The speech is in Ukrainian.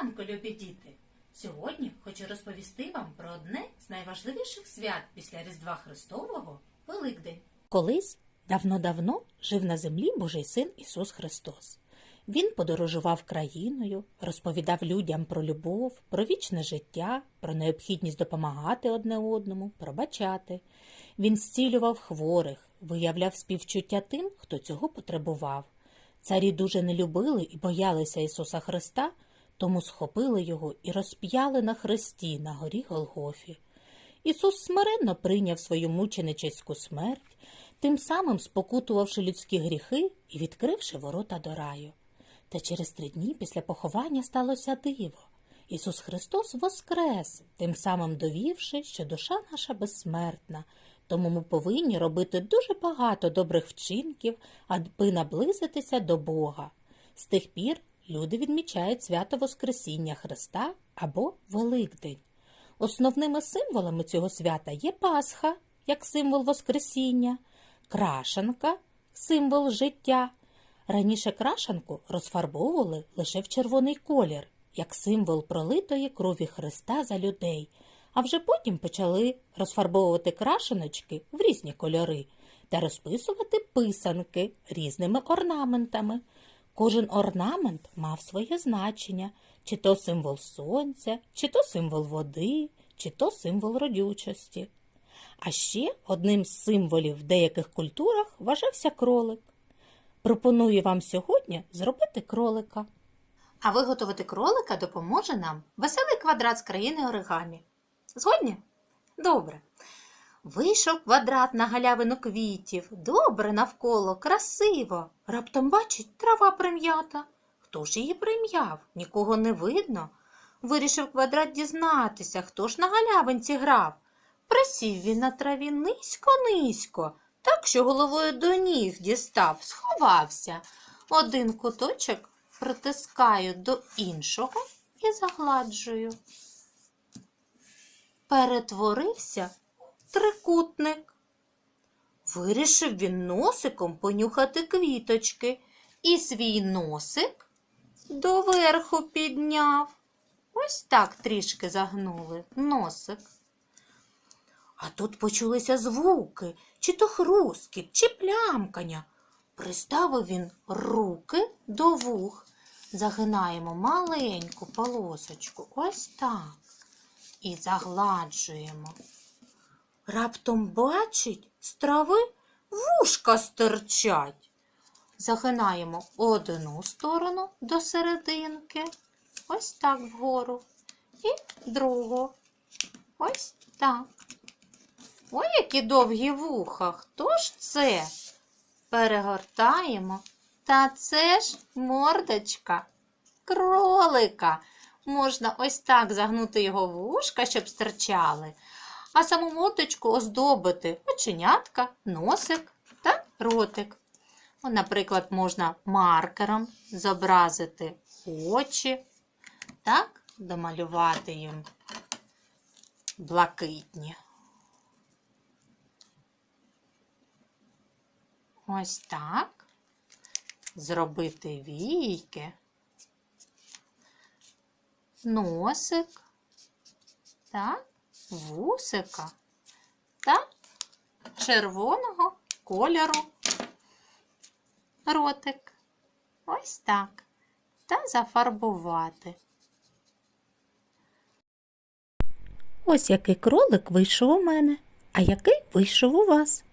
ранку, любі діти! Сьогодні хочу розповісти вам про одне з найважливіших свят після Різдва Христового Великдень. Колись давно-давно жив на землі Божий син Ісус Христос. Він подорожував країною, розповідав людям про любов, про вічне життя, про необхідність допомагати одне одному, пробачати. Він зцілював хворих, виявляв співчуття тим, хто цього потребував. Царі дуже не любили і боялися Ісуса Христа, тому схопили його і розп'яли на хресті на горі Голгофі. Ісус смиренно прийняв свою мученичеську смерть, тим самим спокутувавши людські гріхи і відкривши ворота до раю. Та через три дні після поховання сталося диво. Ісус Христос воскрес, тим самим довівши, що душа наша безсмертна, тому ми повинні робити дуже багато добрих вчинків, аби наблизитися до Бога. З тих пір люди відмічають свято Воскресіння Христа або Великдень. Основними символами цього свята є Пасха, як символ Воскресіння, крашанка символ життя. Раніше крашанку розфарбовували лише в червоний колір, як символ пролитої крові Христа за людей, а вже потім почали розфарбовувати крашеночки в різні кольори та розписувати писанки різними орнаментами. Кожен орнамент мав своє значення, чи то символ сонця, чи то символ води, чи то символ родючості. А ще одним з символів в деяких культурах вважався кролик. Пропоную вам сьогодні зробити кролика. А виготовити кролика допоможе нам веселий квадрат з країни оригамі. Згодні? Добре. Вийшов квадрат на галявину квітів, добре навколо, красиво. Раптом бачить трава прим'ята. Хто ж її прим'яв? Нікого не видно. Вирішив квадрат дізнатися, хто ж на галявинці грав. Присів він на траві низько-низько, так що головою до ніг дістав, сховався. Один куточок притискаю до іншого і загладжую. Перетворився трикутник. Вирішив він носиком понюхати квіточки і свій носик доверху підняв. Ось так трішки загнули носик. А тут почулися звуки, чи то хрускіт, чи плямкання. Приставив він руки до вух. Загинаємо маленьку полосочку, ось так. І загладжуємо. Раптом бачить, з трави вушка стирчать. Загинаємо одну сторону до серединки, ось так вгору, і другу. Ось так. Ой, які довгі вуха. Хто ж це? Перегортаємо. Та це ж мордочка кролика. Можна ось так загнути його вушка, щоб стирчали, а саму мордочку оздобити оченятка, носик та ротик. Наприклад, можна маркером зобразити очі, так, домалювати їм блакитні. Ось так. Зробити війки, носик, так, вусика та червоного кольору ротик. Ось так. Та зафарбувати. Ось який кролик вийшов у мене, а який вийшов у вас.